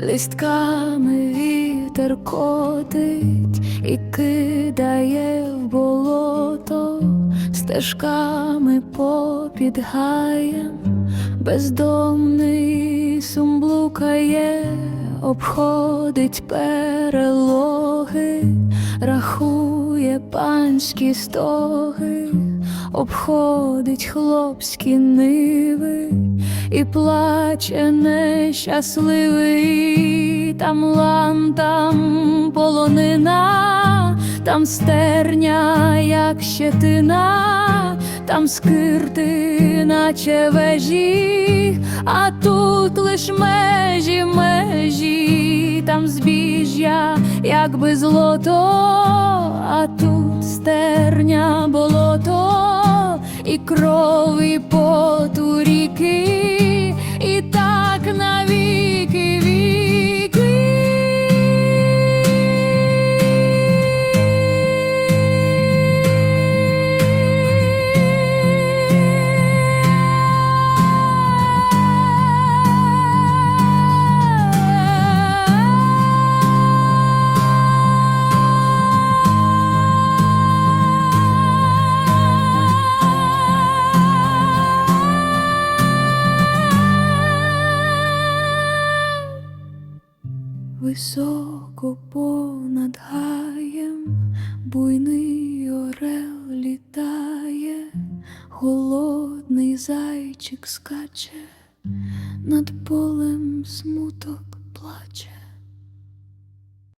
лістками вітер котить і кидає в болото, стежками попід гаєм, бездомний сум блукає, обходить перелоги, рахує панські стоги, обходить хлопські ниви і плаче нещасливий, там лан, там полонина, там стерня, як щетина, там скирти, наче вежі, а тут лиш межі, межі, там збіжжя, якби злото, і кров, і поту ріки, Високо понад гаєм буйний орел літає, голодний зайчик скаче над полем сну.